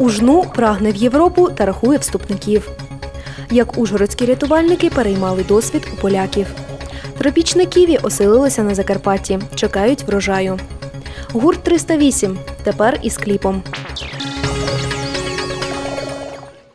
Ужну прагне в Європу та рахує вступників. Як ужгородські рятувальники переймали досвід у поляків. Тропічне ківі оселилося на Закарпатті, чекають врожаю. Гурт 308 тепер із кліпом.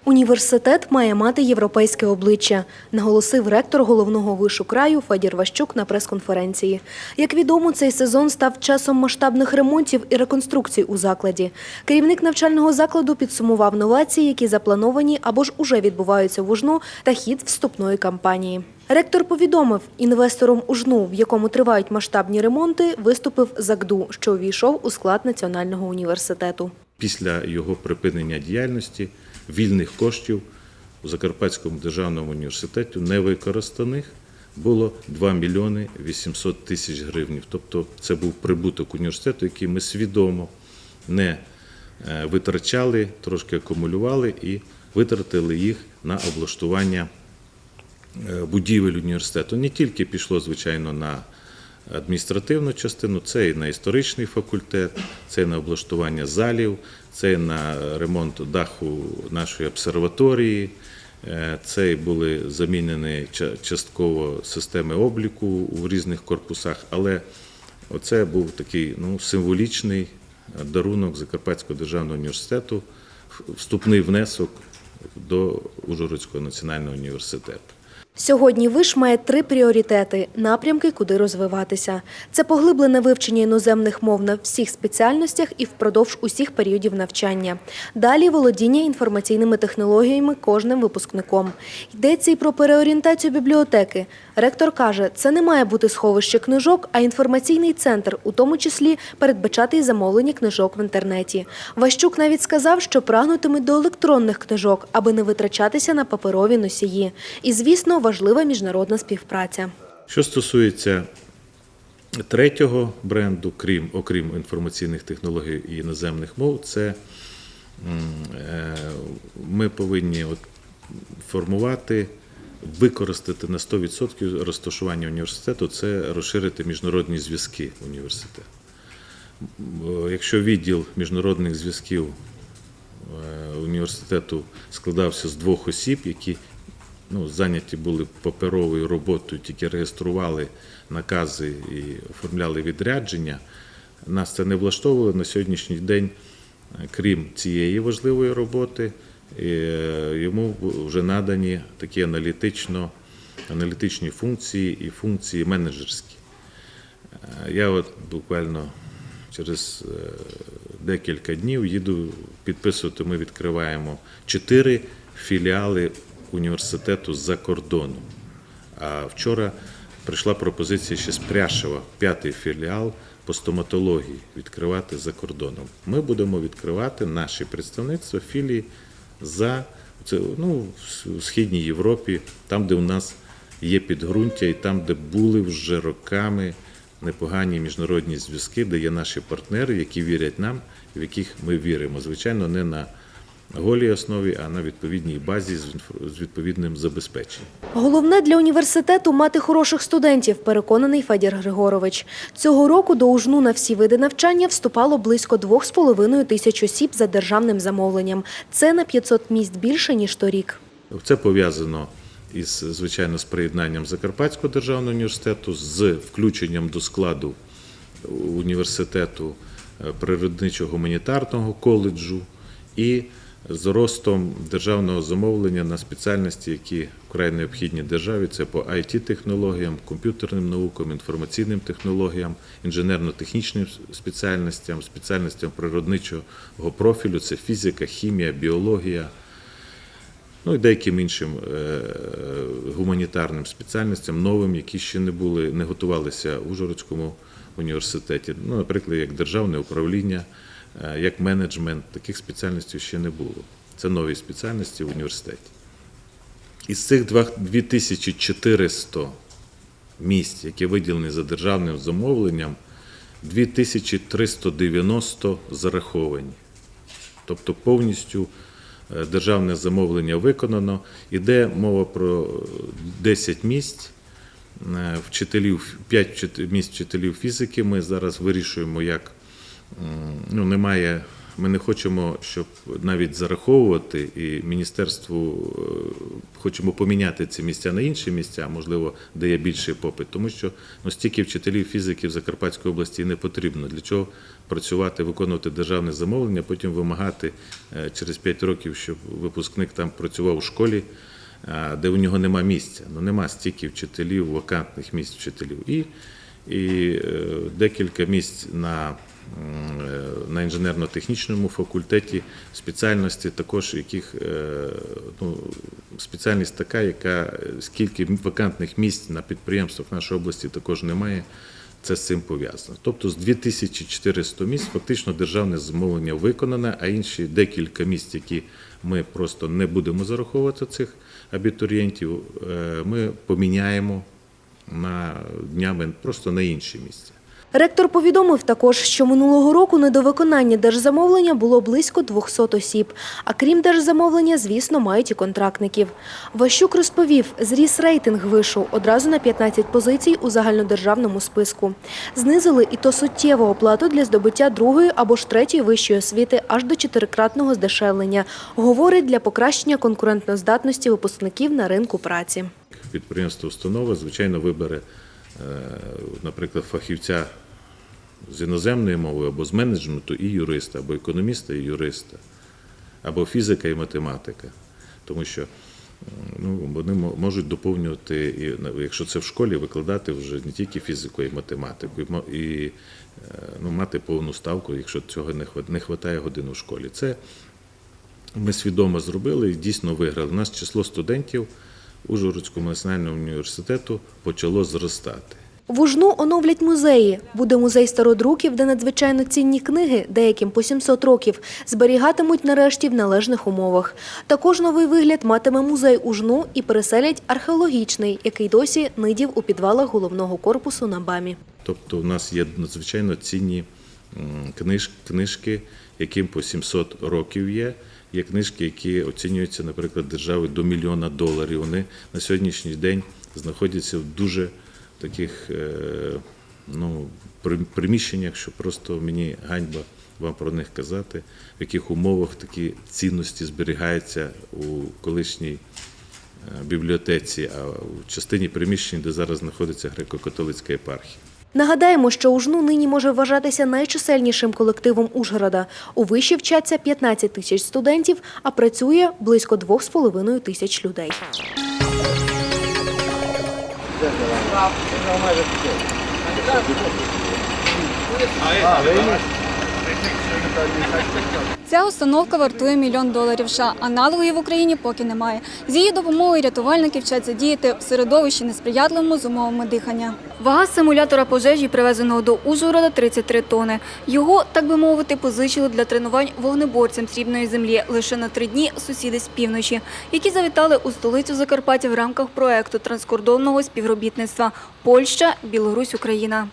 Університет має мати європейське обличчя, наголосив ректор головного вишу краю Федір Ващук на прес-конференції. Як відомо, цей сезон став часом масштабних ремонтів і реконструкцій у закладі. Керівник навчального закладу підсумував новації, які заплановані або ж уже відбуваються в УЖНУ та хід вступної кампанії. Ректор повідомив, інвестором УЖНУ, в якому тривають масштабні ремонти, виступив ЗАКДУ, що увійшов у склад Національного університету. Після його припинення діяльності вільних коштів у Закарпатському державному університеті невикористаних було 2 мільйони 800 тисяч гривень. Тобто це був прибуток університету, який ми свідомо не е, витрачали, трошки акумулювали і витратили їх на облаштування е, будівель університету. Не тільки пішло, звичайно, на адміністративну частину, це і на історичний факультет, це і на облаштування залів, це і на ремонт даху нашої обсерваторії. е, Це і були замінені частково системи обліку у різних корпусах, але оце був такий ну, символічний дарунок Закарпатського державного університету, вступний внесок до Ужгородського національного університету. Сьогодні виш має три пріоритети – напрямки, куди розвиватися. Це поглиблене вивчення іноземних мов на всіх спеціальностях і впродовж усіх періодів навчання. Далі володіння інформаційними технологіями кожним випускником. Йдеться і про переорієнтацію бібліотеки. Ректор каже, це не має бути сховище книжок, а інформаційний центр, у тому числі передбачати й замовлення книжок в інтернеті. Ващук навіть сказав, що прагнутиме до електронних книжок, аби не витрачатися на паперові носії. І, звісно, важлива міжнародна співпраця. Що стосується третього бренду, крім, окрім інформаційних технологій і іноземних мов, це е, ми повинні формувати, використати на 100% розташування університету, це розширити міжнародні зв'язки університету. Якщо відділ міжнародних зв'язків е, університету складався з двох осіб, які ну, зайняті були паперовою роботою, тільки реєстрували накази і оформляли відрядження. Нас це не влаштовувало на сьогоднішній день, е, крім цієї важливої роботи, е, йому вже надані такі аналітично, аналітичні функції і функції менеджерські. Е, Я от буквально через декілька днів їду підписувати. Ми відкриваємо чотири філіали університету за кордоном. А вчора прийшла пропозиція ще з Пряшева, п'ятий філіал по стоматології відкривати за кордоном. Ми будемо відкривати наші представництва філії за це, ну, в Східній Європі, там, де у нас є підґрунтя, і там, де були вже роками непогані міжнародні зв'язки, де є наші партнери, які вірять нам, в яких ми віримо. Звичайно, не на голій основі, а на відповідній базі з відповідним забезпеченням. Головне для університету мати хороших студентів, переконаний Федір Григорович. Цього року до УЖНУ на всі види навчання вступало близько 2,5 тисяч осіб за державним замовленням. Це на 500 місць більше, ніж торік. Це пов'язано із звичайно з приєднанням Закарпатського державного університету, з включенням до складу університету е, природничо-гуманітарного коледжу і з ростом державного замовлення на спеціальності, які вкрай необхідні державі. Це по it технологіям комп'ютерним наукам, інформаційним технологіям, інженерно-технічним спеціальностям, спеціальностям природничого профілю. Це фізика, хімія, біологія ну і деяким іншим е, гуманітарним спеціальностям, новим, які ще не були, не готувалися в Ужгородському університеті. Ну, наприклад, як державне управління, як менеджмент, таких спеціальностей ще не було. Це нові спеціальності в університеті. Із цих 2400 місць, які виділені за державним замовленням, 2390 зараховані. Тобто повністю е, державне замовлення виконано. Іде мова про 10 місць е, вчителів, 5 місць вчителів фізики. Ми зараз вирішуємо, як ну, немає Ми не хочемо, щоб навіть зараховувати, і міністерству е, хочемо поміняти ці місця на інші місця, можливо, де є більший попит, тому що ну, стільки вчителів фізики в Закарпатській області не потрібно. Для чого працювати, виконувати державне замовлення, потім вимагати е, через 5 років, щоб випускник там працював у школі, де у нього нема місця. Ну нема стільки вчителів, вакантних місць вчителів. І, і е, декілька місць на, е, на інженерно-технічному факультеті спеціальності, також яких е, ну, спеціальність така, яка е, скільки вакантних місць на підприємствах нашої області також немає. Це з цим пов'язано. Тобто з 2400 місць фактично державне замовлення виконане, а інші декілька місць, які ми просто не будемо зараховувати цих абітурієнтів, е, ми поміняємо на днями просто на інші місця. Ректор повідомив також, що минулого року недовиконання держзамовлення було близько 200 осіб. А крім держзамовлення, звісно, мають і контрактників. Ващук розповів, зріс рейтинг вишу одразу на 15 позицій у загальнодержавному списку. Знизили і то суттєву оплату для здобуття другої або ж третьої вищої освіти аж до чотирикратного здешевлення. Говорить для покращення конкурентноздатності випускників на ринку праці. Підприємство установа, звичайно, вибере, е, наприклад, фахівця з іноземної мови або з менеджменту і юриста, або економіста і юриста, або фізика і математика. Тому що ну, вони можуть доповнювати, і, якщо це в школі, викладати вже не тільки фізику і математику, і, е, ну, мати повну ставку, якщо цього не вистачає годин у школі. Це ми свідомо зробили і дійсно виграли. У нас число студентів Ужгородського національного університету почало зростати. В Ужну оновлять музеї. Буде музей стародруків, де надзвичайно цінні книги, деяким по 700 років, зберігатимуть нарешті в належних умовах. Також новий вигляд матиме музей Ужну і переселять археологічний, який досі нидів у підвалах головного корпусу на БАМі. Тобто, у нас є надзвичайно цінні книжки, яким по 700 років є. Є книжки, які оцінюються, наприклад, державою до мільйона доларів. Вони на сьогоднішній день знаходяться в дуже таких е, ну, при- приміщеннях, що просто мені ганьба вам про них казати, в яких умовах такі цінності зберігаються у колишній е, бібліотеці, а в частині приміщень, де зараз знаходиться греко-католицька єпархія. Нагадаємо, що Ужну нині може вважатися найчисельнішим колективом Ужгорода. У виші вчаться 15 тисяч студентів, а працює близько 2,5 тисяч людей. Hayır. Hayır. Ця установка вартує мільйон доларів США. Аналогів в Україні поки немає. З її допомогою рятувальники вчаться діяти в середовищі несприятливому з умовами дихання. Вага симулятора пожежі, привезеного до Ужгорода, 33 тони. Його, так би мовити, позичили для тренувань вогнеборцям срібної землі лише на три дні сусіди з півночі, які завітали у столицю Закарпаття в рамках проекту транскордонного співробітництва Польща, Білорусь, Україна.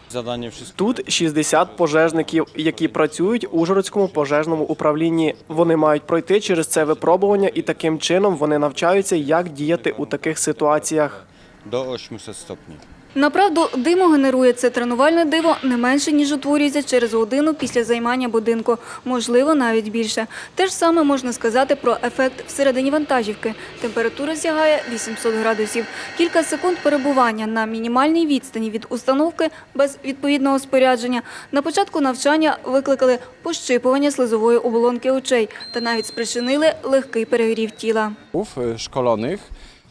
Тут 60 пожежників, які працюють у Ужгородському пожежному управлінні. Вони мають пройти через це випробування, і таким чином вони навчаються, як діяти у таких ситуаціях. До 800 stopni. Направду, диму генерує це тренувальне диво не менше, ніж утворюється через годину після займання будинку, можливо, навіть більше. Те ж саме можна сказати про ефект всередині вантажівки. Температура сягає 800 градусів. Кілька секунд перебування на мінімальній відстані від установки без відповідного спорядження. На початку навчання викликали пощипування слизової оболонки очей та навіть спричинили легкий перегрів тіла. e, szkolonych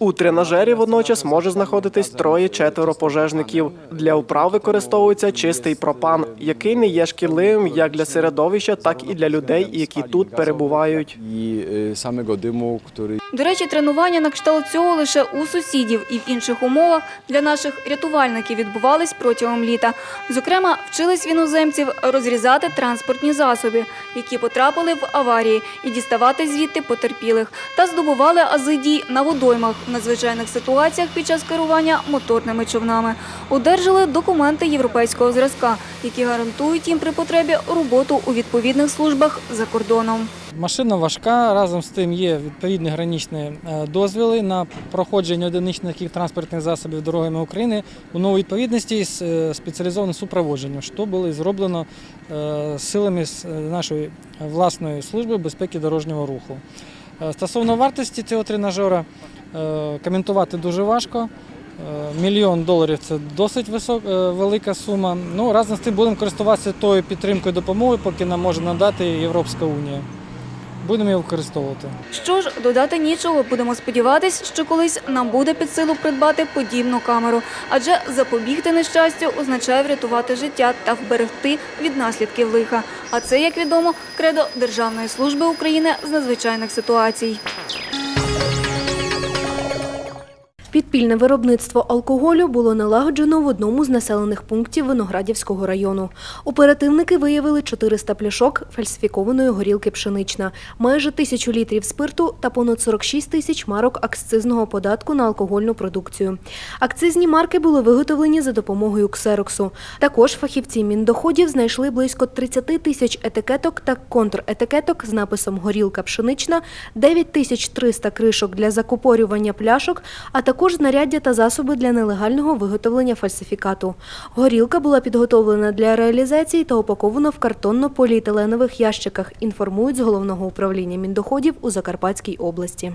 У тренажері водночас може знаходитись троє-четверо пожежників. Для вправ використовується чистий пропан, який не є шкідливим як для середовища, так і для людей, які тут перебувають. samego До речі, тренування на кшталт цього лише у сусідів і в інших умовах для наших рятувальників відбувались протягом літа. Зокрема, вчились іноземців розрізати транспортні засоби, які потрапили в аварії, і діставати звідти потерпілих, та здобували ази дій на водоймах, в надзвичайних ситуаціях під час керування моторними човнами. Одержали документи європейського зразка, які гарантують їм при потребі роботу у відповідних службах за кордоном. Машина важка, разом з тим є відповідні граничні е, дозвіли на проходження одиничних транспортних засобів дорогами України у новій відповідності з е, спеціалізованим супроводженням, що було зроблено е, силами нашої власної служби безпеки дорожнього руху. Стосовно вартості цього тренажера коментувати дуже важко. Е, Мільйон доларів це досить висок, е, велика сума. Ну, разом з тим будемо користуватися тою підтримкою допомоги, поки нам може надати Європейська Унія. Будемо його використовувати. Що ж, додати нічого, будемо сподіватись, що колись нам буде під силу придбати подібну камеру, адже запобігти нещастю означає врятувати життя та вберегти від наслідків лиха. А це, як відомо, кредо Державної служби України з надзвичайних ситуацій. Підпільне виробництво алкоголю було налагоджено в одному з населених пунктів Виноградівського району. Оперативники виявили 400 пляшок фальсифікованої горілки пшенична, майже тисячу літрів спирту та понад 46 тисяч марок акцизного податку на алкогольну продукцію. Акцизні марки були виготовлені за допомогою ксероксу. Також фахівці міндоходів знайшли близько 30 тисяч етикеток та контретикеток з написом горілка пшенична, 9 тисяч 300 кришок для закупорювання пляшок, а також знаряддя та засоби для нелегального виготовлення фальсифікату. Горілка була підготовлена для реалізації та упакована в картонно-поліетиленових ящиках, інформують з головного управління міндоходів у Закарпатській області.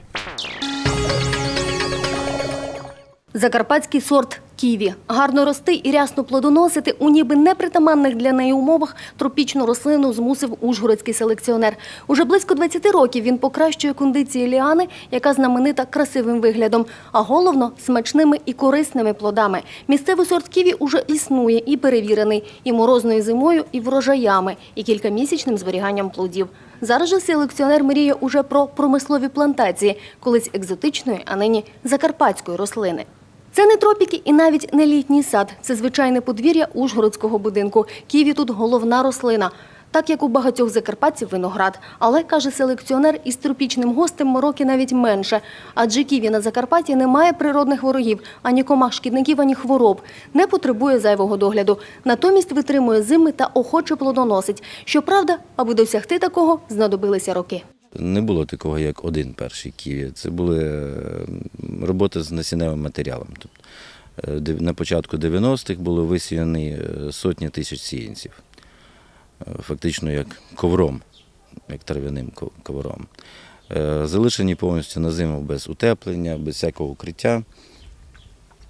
Закарпатський сорт ківі гарно рости і рясно плодоносити у ніби непритаманних для неї умовах тропічну рослину змусив ужгородський селекціонер. Уже близько 20 років він покращує кондиції ліани, яка знаменита красивим виглядом, а головно смачними і корисними плодами. Місцевий сорт ківі уже існує і перевірений і морозною зимою, і врожаями, і кількамісячним зберіганням плодів. Зараз же селекціонер мріє уже про промислові плантації, колись екзотичної, а нині закарпатської рослини. Це не тропіки і навіть не літній сад. Це звичайне подвір'я Ужгородського будинку. Ківі тут головна рослина. Так як у багатьох закарпатців виноград. Але, каже селекціонер, із тропічним гостем мороки навіть менше. Адже ківі на Закарпатті не має природних ворогів, ані комах шкідників, ані хвороб. Не потребує зайвого догляду. Натомість витримує зими та охоче плодоносить. Щоправда, аби досягти такого, знадобилися роки. Не було такого, як один перший Ківі. Це були е, роботи з насінневим матеріалом. Тобто, на початку 90-х було висіяні е, сотні тисяч сіянців. Фактично як ковром, як трав'яним ковром. Залишені повністю на зиму без утеплення, без всякого укриття.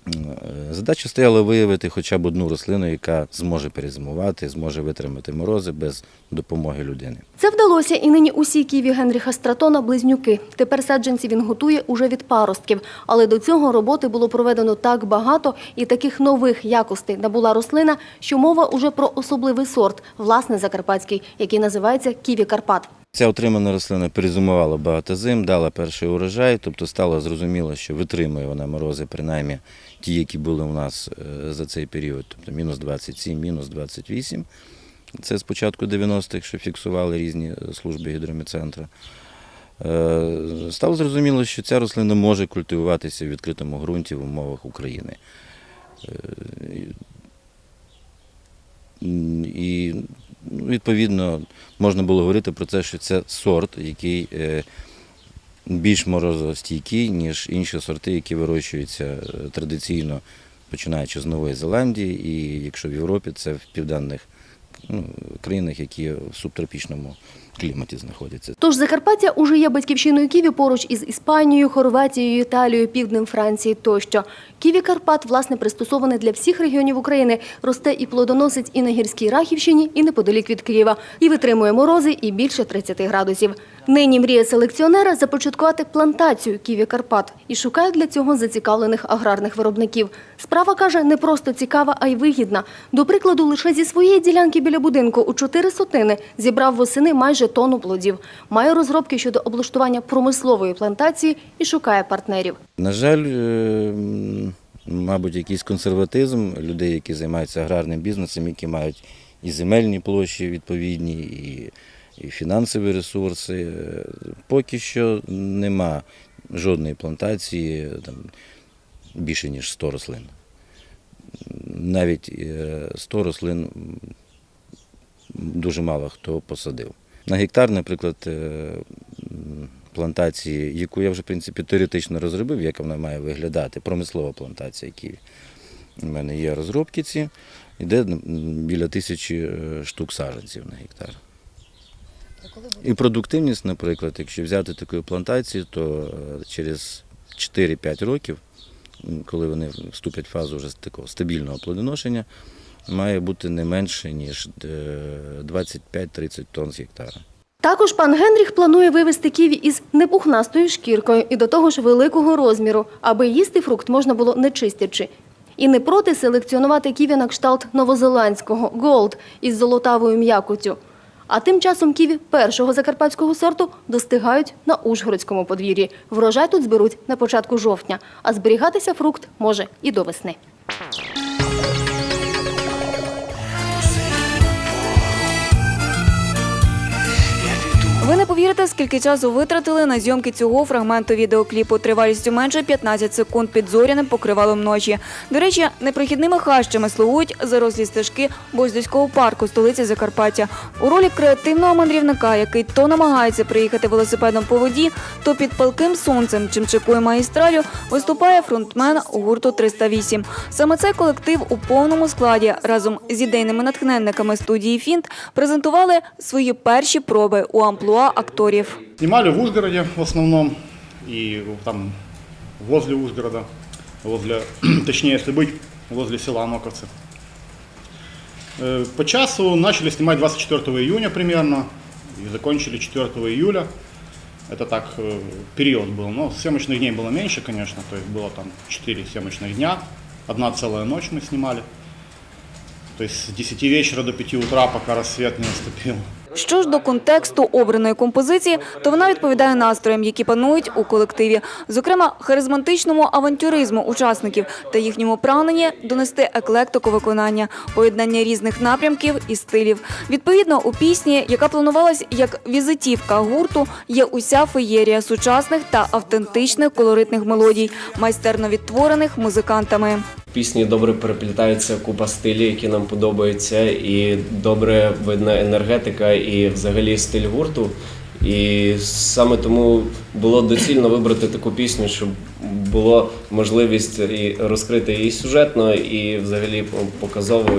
Е, Задача стояла виявити хоча б одну рослину, яка зможе перезимувати, зможе витримати морози без допомоги людини. Це вдалося, і нині усі ківі Генріха Стратона близнюки. Тепер саджанці він готує уже від паростків. Але до цього роботи було проведено так багато і таких нових якостей набула рослина, що мова уже про особливий сорт, власне закарпатський, який називається ківі Карпат. Ця отримана рослина перезимувала багато зим, дала перший урожай, тобто стало зрозуміло, що витримує вона морози, принаймні ті, які були у нас е, за цей період, тобто мінус 27, мінус 28. Це з початку 90-х, що фіксували різні е, служби гідроміцентру. Е, Стало зрозуміло, що ця рослина може культивуватися в відкритому ґрунті в умовах України. І відповідно можна було говорити про те, що це сорт, який е, більш морозостійкий, ніж інші сорти, які вирощуються е, традиційно, починаючи з Нової Зеландії, і якщо в Європі, це в південних ну, країнах, які в субтропічному кліматі знаходяться. Тож Закарпаття уже є батьківщиною ківі поруч із Іспанією, Хорватією, Італією, півднем Франції тощо. Ківі Карпат, власне, пристосоване для всіх регіонів України, росте і плодоносить і на гірській Рахівщині, і неподалік від Києва, і витримує морози і більше 30 градусів. Нині мріє селекціонера започаткувати плантацію ківі Карпат і шукає для цього зацікавлених аграрних виробників. Справа каже не просто цікава, а й вигідна. До прикладу, лише зі своєї ділянки біля будинку у чотири сотини зібрав восени майже тонну плодів. Має розробки щодо облаштування промислової плантації і шукає партнерів. На жаль, е, мабуть, якийсь консерватизм людей, які займаються аграрним бізнесом, які мають і земельні площі відповідні, і, і фінансові ресурси. Е, Поки що нема жодної плантації, там, більше ніж 100 рослин. Навіть е, 100 рослин дуже мало хто посадив. На гектар, наприклад, е, плантації, яку я вже в принципі теоретично розробив, як вона має виглядати, промислова плантація ківі. У мене є розробки ці, йде біля тисячі е, штук саджанців на гектар. І продуктивність, наприклад, якщо взяти таку плантацію, то е, через 4-5 років, коли вони вступлять в фазу вже такого стабільного плодоношення, має бути не менше, ніж е, 25-30 тонн з гектара. Також пан Генріх планує вивезти ківі із непухнастою шкіркою і до того ж великого розміру, аби їсти фрукт можна було не чистячи. І не проти селекціонувати ківі на кшталт новозеландського голд із золотавою м'якоттю. А тим часом ківі першого закарпатського сорту достигають на Ужгородському подвір'ї. Врожай тут зберуть на початку жовтня, а зберігатися фрукт може і до весни. Ви скільки часу витратили на зйомки цього фрагменту відеокліпу тривалістю менше 15 секунд під зоряним покривалом ночі. До речі, непрохідними хащами слугують зарослі стежки Боздоського парку, столиці Закарпаття. У ролі креативного мандрівника, який то намагається приїхати велосипедом по воді, то під палким сонцем чим чекує магістралю, виступає фронтмен гурту 308. Саме цей колектив у повному складі разом з ідейними натхненниками студії Фінт презентували свої перші проби у амплуа акторів. Снимали в Ужгороде в основном и там возле Ужгорода, возле, точнее, если быть, возле села Моковцы. Э, По часу начали снимать 24 июня примерно и закончили 4 июля. Это так э, период был, но съемочных дней было меньше, конечно, то есть было там 4 съемочных дня, одна целая ночь мы снимали. То есть с 10 вечера до 5 утра, пока рассвет не наступил. Що ж до контексту обраної композиції, то вона відповідає настроям, які панують у колективі, зокрема харизматичному авантюризму учасників та їхньому прагненні донести еклектику виконання, поєднання різних напрямків і стилів. Відповідно, у пісні, яка планувалась як візитівка гурту, є уся феєрія сучасних та автентичних колоритних мелодій, майстерно відтворених музикантами. Пісні добре переплітається купа стилів, які нам подобаються, і добре видна енергетика і взагалі стиль гурту. І саме тому було доцільно вибрати таку пісню, щоб було можливість і розкрити її сюжетно, і взагалі показово,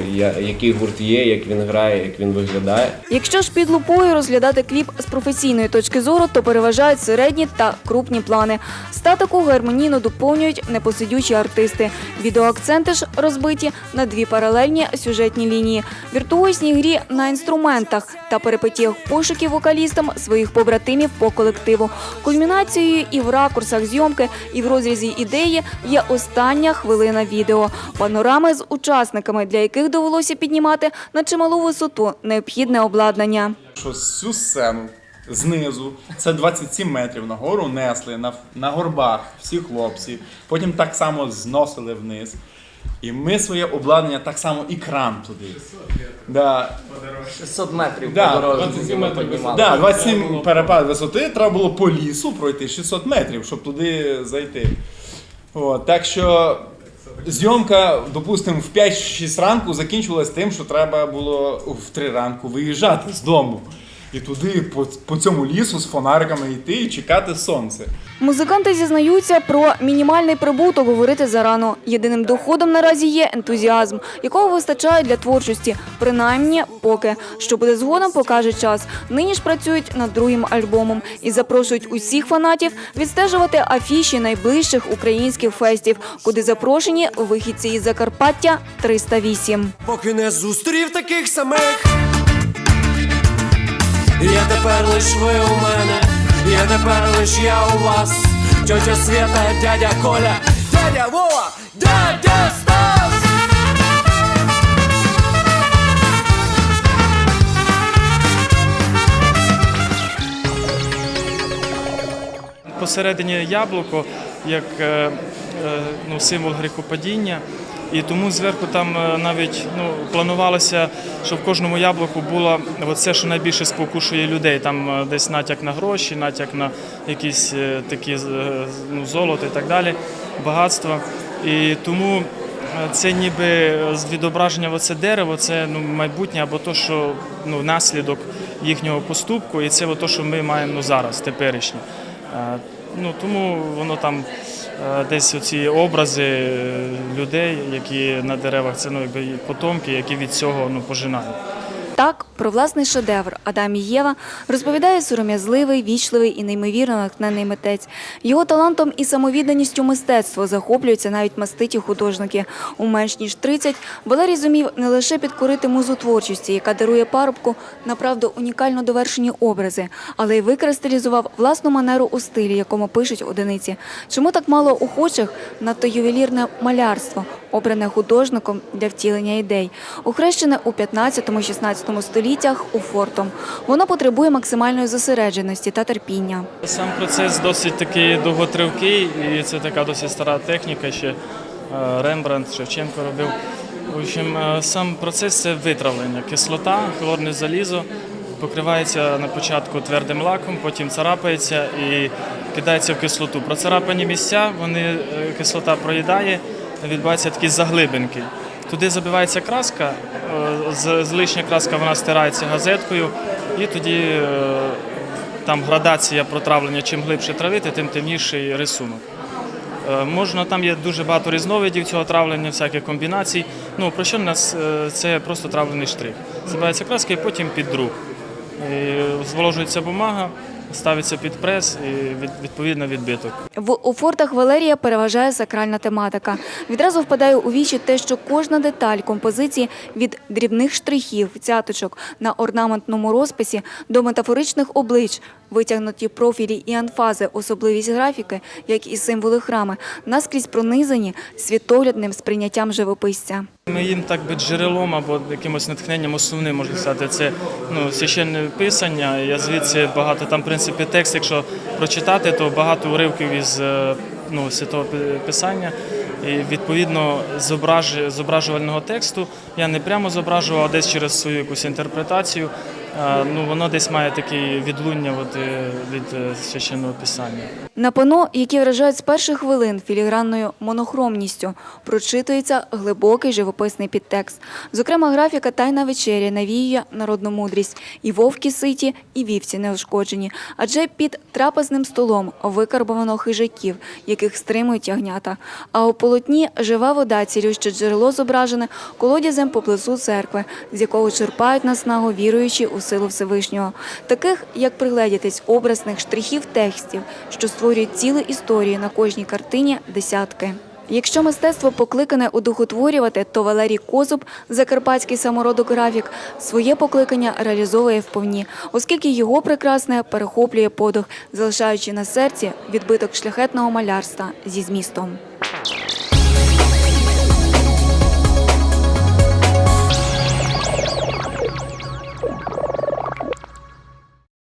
який гурт є, як він грає, як він виглядає. Якщо ж під лупою розглядати кліп з професійної точки зору, то переважають середні та крупні плани. Статику гармонійно доповнюють непосидючі артисти. Відеоакценти ж розбиті на дві паралельні сюжетні лінії, віртуозній грі на інструментах та перипетіях пошуків вокалістам своїх побратимів по колективу. Кульмінацією і в ракурсах зйомки, і в розрізі ідеї є остання хвилина відео. Панорами з учасниками, для яких довелося піднімати на чималу висоту необхідне обладнання. що всю сцену знизу, це 27 метрів нагору несли на, на горбах всі хлопці, потім так само зносили вниз. І ми своє обладнання так само і кран туди. Да. 600 метрів Да, по дорозі 27 ми піднімали. Да, 27 перепад висоти, треба було по лісу пройти 600 метрів, щоб туди зайти. От, так що зйомка, допустимо, в 5-6 ранку закінчилась тим, що треба було в 3 ранку виїжджати з дому. І туди по, по цьому лісу з фонариками йти і чекати сонце. Музиканти зізнаються про мінімальний прибуток говорити зарано. Єдиним доходом наразі є ентузіазм, якого вистачає для творчості, принаймні поки. Що буде згодом, покаже час. Нині ж працюють над другим альбомом і запрошують усіх фанатів відстежувати афіші найближчих українських фестів, куди запрошені вихідці із Закарпаття 308. Поки не зустрів таких самих. Я тепер лиш ви у мене, я тепер лиш я у вас. Тьотя Свята, дядя Коля, дядя Вова, дядя Стас. Посередині яблуко, як е, е, ну, символ гріхопадіння. І тому зверху там е, навіть ну, планувалося, що в кожному яблуку було це, що найбільше спокушує людей. Там е, десь натяк на гроші, натяк на якісь е, такі ну, золото і так далі, багатство. І тому це ніби відображення оце дерево, це ну, майбутнє або то, що ну, наслідок їхнього поступку, і це те, що ми маємо ну, зараз, теперішнє. Ну, тому воно там десь оці образи е, людей, які на деревах, це ну, потомки, які від цього ну, пожинають. Так, про власний шедевр Адам і Єва розповідає сором'язливий, вічливий і неймовірно натхнений митець. Його талантом і самовідданістю мистецтво захоплюються навіть маститі художники. У менш ніж 30 Валерій зумів не лише підкорити музу творчості, яка дарує парубку направду унікально довершені образи, але й викристалізував власну манеру у стилі, якому пишуть одиниці. Чому так мало охочих надто ювелірне малярство, обране художником для втілення ідей, охрещене у 15-16 століттях у фортом. Воно потребує максимальної зосередженості та терпіння. Сам процес досить такий довготривкий, і це така досить стара техніка, ще е, Рембрандт, Шевченко робив. В общем, е, сам процес це витравлення. Кислота, хлорне залізо покривається на початку твердим лаком, потім царапається і кидається в кислоту. Процарапані місця, вони е, кислота проїдає, відбуваються такі заглибинки. Туди забивається краска, е, з- злишня краска вона стирається газеткою, і тоді е, там градація протравлення. Чим глибше травити, тим темніший рисунок. Е, Можна, там є дуже багато різновидів цього травлення, всяких комбінацій. Ну, про що в нас це просто травлений штрих. Забирається краска і потім під друк. Зволожується бумага, ставиться під прес і відповідно відбиток. В у фортах Валерія переважає сакральна тематика. Відразу впадає у вічі те, що кожна деталь композиції від дрібних штрихів, цяточок на орнаментному розписі до метафоричних облич, витягнуті профілі і анфази, особливість графіки, як і символи храми, наскрізь пронизані світоглядним сприйняттям живописця. Ми їм так би джерелом або якимось натхненням основним можна сказати. Це ну священне писання. Я звідси багато там, в принципі, текст, якщо прочитати, то багато уривків із е, ну, святого писання. І відповідно зображ- зображувального тексту я не прямо зображував, а десь через свою якусь інтерпретацію. Ну воно десь має таке відлуння от, е, від е, священного писання. На пано, які вражають з перших хвилин філігранною монохромністю, прочитується глибокий живописний підтекст. Зокрема, графіка Тайна вечеря навіює народну мудрість. І вовки ситі, і вівці неушкоджені. Адже під трапезним столом викарбовано хижаків, яких стримують ягнята. А у полотні жива вода, цілюще джерело зображене колодязем поблизу церкви, з якого черпають наснагу віруючі у силу Всевишнього. Таких, як пригледітись, образних штрихів текстів, що створюють цілі історії на кожній картині десятки. Якщо мистецтво покликане удухотворювати, то Валерій Козуб, закарпатський самородок графік, своє покликання реалізовує вповні, оскільки його прекрасне перехоплює подих, залишаючи на серці відбиток шляхетного малярства зі змістом.